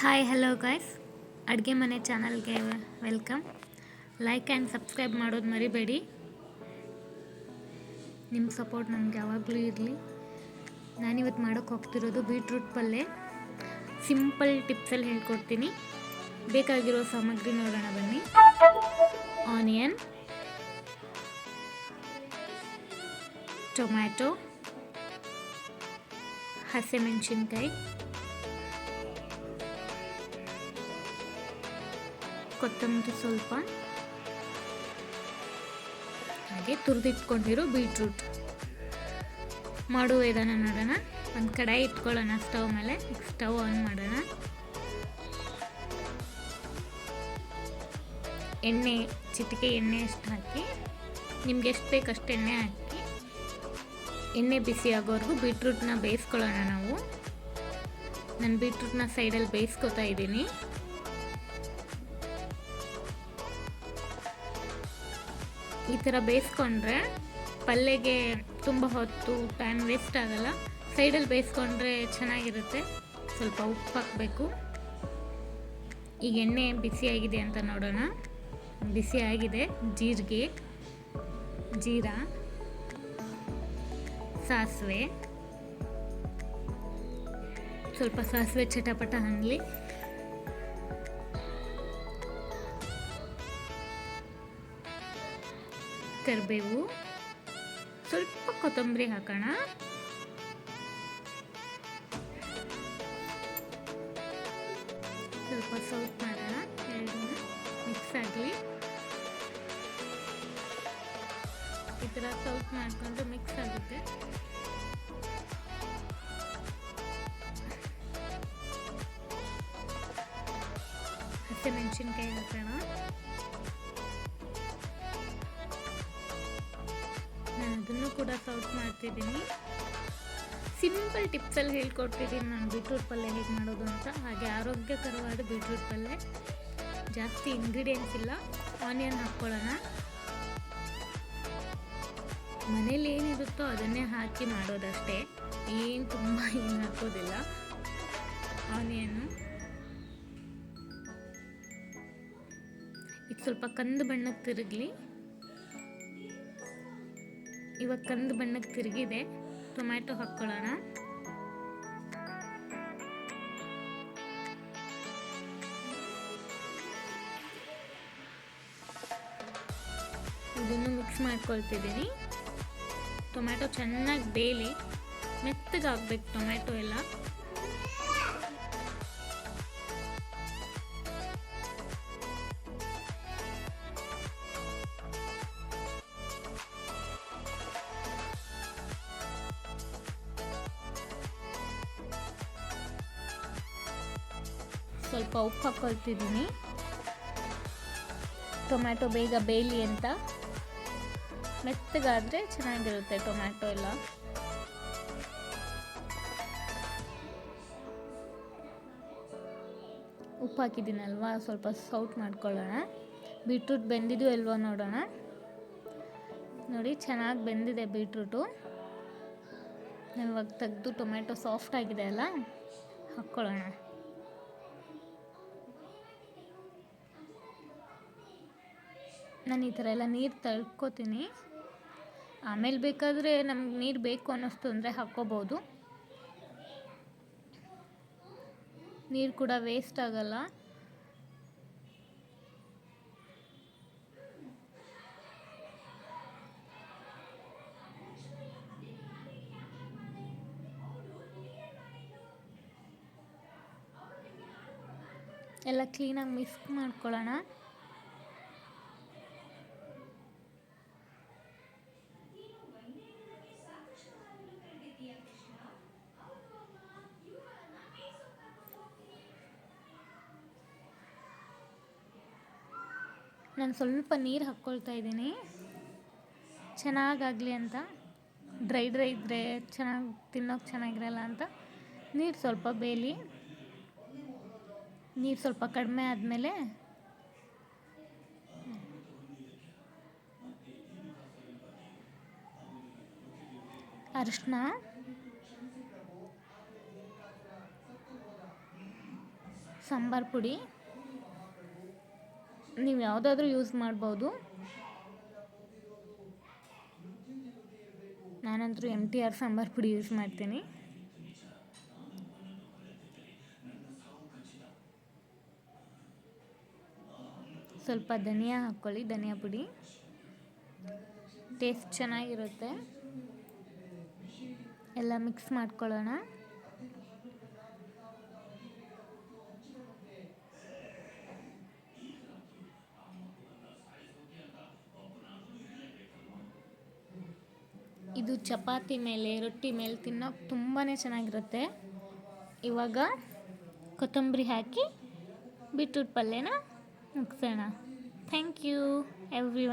Hi hello guys ಅಡುಗೆ ಮನೆ ಚಾನಲ್ಗೆ ವೆಲ್ಕಮ್ ಲೈಕ್ ಆ್ಯಂಡ್ ಸಬ್ಸ್ಕ್ರೈಬ್ ಮಾಡೋದು ಮರಿಬೇಡಿ. ನಿಮ್ಮ ಸಪೋರ್ಟ್ ನಮ್ಗೆ ಯಾವಾಗಲೂ ಇರಲಿ. ನಾನಿವತ್ತು ಮಾಡೋಕ್ಕೆ ಹೋಗ್ತಿರೋದು ಬೀಟ್ರೂಟ್ ಪಲ್ಯ ಸಿಂಪಲ್ ಟಿಪ್ಸಲ್ಲಿ ಹೇಳ್ಕೊಡ್ತೀನಿ. ಬೇಕಾಗಿರೋ ಸಾಮಗ್ರಿ ನೋಡೋಣ ಬನ್ನಿ. ಆನಿಯನ್ ಟೊಮ್ಯಾಟೊ ಹಸಿಮೆಣಸಿನ್ಕಾಯಿ. ಕೊತ್ತಂಬರಿ ಸ್ವಲ್ಪ. ಹಾಗೆ ತುರಿದಿಟ್ಕೊಂಡಿರೋ ಬೀಟ್ರೂಟ್. ಮಾಡುವ ವಿಧಾನ ನೋಡೋಣ. ಒಂದು ಕಡಾಯಿ ಇಟ್ಕೊಳ್ಳೋಣ ಸ್ಟವ್ ಮೇಲೆ. ಸ್ಟವ್ ಆನ್ ಮಾಡೋಣ. ಎಣ್ಣೆ, ಚಿಟಿಕೆ ಎಣ್ಣೆ ಅಷ್ಟು ಹಾಕಿ. ನಿಮ್ಗೆ ಎಷ್ಟು ಬೇಕು ಅಷ್ಟು ಎಣ್ಣೆ ಹಾಕಿ. ಎಣ್ಣೆ ಬಿಸಿ ಆಗೋವರೆಗೂ ಬೀಟ್ರೂಟ್ನ ಬೇಯಿಸ್ಕೊಳ್ಳೋಣ ನಾವು. ನಾನು ಬೀಟ್ರೂಟ್ನ ಸೈಡಲ್ಲಿ ಬೇಯಿಸ್ಕೊತಾ ಇದ್ದೀನಿ. ಈ ಥರ ಬೇಯಿಸ್ಕೊಂಡ್ರೆ ಪಲ್ಯಗೆ ತುಂಬ ಹೊತ್ತು ಟೈಮ್ ವೇಸ್ಟ್ ಆಗಲ್ಲ. ಸೈಡಲ್ಲಿ ಬೇಯಿಸ್ಕೊಂಡ್ರೆ ಚೆನ್ನಾಗಿರುತ್ತೆ. ಸ್ವಲ್ಪ ಉಪ್ಪು ಹಾಕಬೇಕು. ಈಗ ಎಣ್ಣೆ ಬಿಸಿಯಾಗಿದೆ ಅಂತ ನೋಡೋಣ. ಬಿಸಿ ಆಗಿದೆ. ಜೀರಿಗೆ, ಜೀರಾ, ಸಾಸಿವೆ. ಸ್ವಲ್ಪ ಸಾಸಿವೆ ಚಟಪಟ ಹಣ್ಣಲಿ ಕರಿಬೇವು ಸ್ವಲ್ಪ ಕೊತ್ತಂಬರಿ ಹಾಕೋಣ. ಸ್ವಲ್ಪ ಸೌತ್ ಮಾಡೋಣ ಎರಡನ್ನ ಮಿಕ್ಸ್ ಆಗಲಿ ಈ ಥರ ಸೌತ್ ಮಾಡಿಕೊಂಡು ಮಿಕ್ಸ್ ಆಗುತ್ತೆ. ಹಸಿಮೆಣಸಿನ್ಕಾಯಿ ಹಾಕೋಣ. ಕೂಡ ಸರ್ವ್ ಮಾಡ್ತಿದ್ದೀನಿ. ಸಿಂಪಲ್ ಟಿಪ್ಸಲ್ಲಿ ಹೇಳ್ಕೊಡ್ತಿದ್ದೀನಿ ನಾನು ಬೀಟ್ರೂಟ್ ಪಲ್ಯ ಹೇಗೆ ಮಾಡೋದು ಅಂತ. ಹಾಗೆ ಆರೋಗ್ಯಕರವಾದ ಬೀಟ್ರೂಟ್ ಪಲ್ಯ. ಜಾಸ್ತಿ ಇಂಗ್ರೀಡಿಯೆಂಟ್ಸ್ ಇಲ್ಲ. ಆನಿಯನ್ ಹಾಕ್ಕೊಳ್ಳೋಣ. ಮನೇಲಿ ಏನಿರುತ್ತೋ ಅದನ್ನೇ ಹಾಕಿ ಮಾಡೋದಷ್ಟೇ. ಏನು ತುಂಬ ಏನು ಹಾಕೋದಿಲ್ಲ. ಆನಿಯನ್ನು ಇದು ಸ್ವಲ್ಪ ಕಂದು ಬಣ್ಣಕ್ಕೆ ತಿರುಗಲಿ. ಇವಾಗ ಕಂದು ಬಣ್ಣಕ್ಕೆ ತಿರುಗಿದೆ. ಟೊಮ್ಯಾಟೊ ಹಾಕ್ಕೊಳ್ಳೋಣ. ಇದನ್ನು ಮಿಕ್ಸ್ ಮಾಡ್ಕೊಳ್ತಿದ್ದೀನಿ ಟೊಮ್ಯಾಟೊ ಚೆನ್ನಾಗಿ ಬೇಲಿ ಮೆತ್ತಗಾಗ್ಬೇಕು ಟೊಮ್ಯಾಟೊ ಎಲ್ಲ. ಸ್ವಲ್ಪ ಉಪ್ಪು ಹಾಕೊಳ್ತಿದ್ದೀನಿ. ಟೊಮ್ಯಾಟೊ ಬೇಗ ಬೇಯಲಿ ಅಂತ. ಮೆತ್ತಗಾದರೆ ಚೆನ್ನಾಗಿರುತ್ತೆ ಟೊಮ್ಯಾಟೊ ಎಲ್ಲ. ಉಪ್ಪು ಹಾಕಿದ್ದೀನಲ್ವಾ? ಸ್ವಲ್ಪ ಸೌಟ್ ಮಾಡ್ಕೊಳ್ಳೋಣ. ಬೀಟ್ರೂಟ್ ಬೆಂದಿದೆಯೋ ಇಲ್ವೋ ನೋಡೋಣ. ನೋಡಿ, ಚೆನ್ನಾಗಿ ಬೆಂದಿದೆ ಬೀಟ್ರೂಟು. ಇವಾಗ ತೆಗೆದು ಟೊಮ್ಯಾಟೊ ಸಾಫ್ಟ್ ಆಗಿದೆ ಅಲ್ಲ? ಹಾಕ್ಕೊಳ್ಳೋಣ. ನಾನು ಈ ಥರ ಎಲ್ಲ ನೀರು ತಳ್ಕೊತೀನಿ. ಆಮೇಲೆ ಬೇಕಾದರೆ ನಮ್ಗೆ ನೀರು ಬೇಕು ಅನ್ನಿಸ್ತು ಅಂದರೆ ಹಾಕ್ಕೋಬೋದು. ನೀರು ಕೂಡ ವೇಸ್ಟ್ ಆಗಲ್ಲ. ಎಲ್ಲ ಕ್ಲೀನಾಗಿ ಮಿಕ್ಸ್ ಮಾಡ್ಕೊಳ್ಳೋಣ. ನಾನು ಸ್ವಲ್ಪ ನೀರು ಹಾಕ್ಕೊಳ್ತಾ ಇದ್ದೀನಿ. ಚೆನ್ನಾಗಾಗಲಿ ಅಂತ. ಡ್ರೈ ಡ್ರೈ ಇದ್ದರೆ ಚೆನ್ನಾಗಿ ತಿನ್ನೋಕೆ ಚೆನ್ನಾಗಿರಲ್ಲ ಅಂತ. ನೀರು ಸ್ವಲ್ಪ ಬೇಲಿ. ನೀರು ಸ್ವಲ್ಪ ಕಡಿಮೆ ಆದಮೇಲೆ ಅರಿಶಿನ. ಸಾಂಬಾರು ಪುಡಿ. ನೀವು ಯಾವುದಾದ್ರೂ ಯೂಸ್ ಮಾಡ್ಬೋದು. ನಾನಂತರೂ ಎಂ ಟಿ ಆರ್ ಸಾಂಬಾರು ಪುಡಿ ಯೂಸ್ ಮಾಡ್ತೀನಿ. ಸ್ವಲ್ಪ ಧನಿಯಾ ಹಾಕ್ಕೊಳ್ಳಿ, ಧನಿಯಾ ಪುಡಿ. ಟೇಸ್ಟ್ ಚೆನ್ನಾಗಿರುತ್ತೆ. ಎಲ್ಲ ಮಿಕ್ಸ್ ಮಾಡ್ಕೊಳ್ಳೋಣ. ಇದು ಚಪಾತಿ ಮೇಲೆ, ರೊಟ್ಟಿ ಮೇಲೆ ತಿನ್ನೋಕೆ ತುಂಬಾ ಚೆನ್ನಾಗಿರುತ್ತೆ. ಇವಾಗ ಕೊತ್ತಂಬರಿ ಹಾಕಿ ಬೀಟ್ರೂಟ್ ಪಲ್ಯನ ಮುಗಿಸೋಣ. Thank you every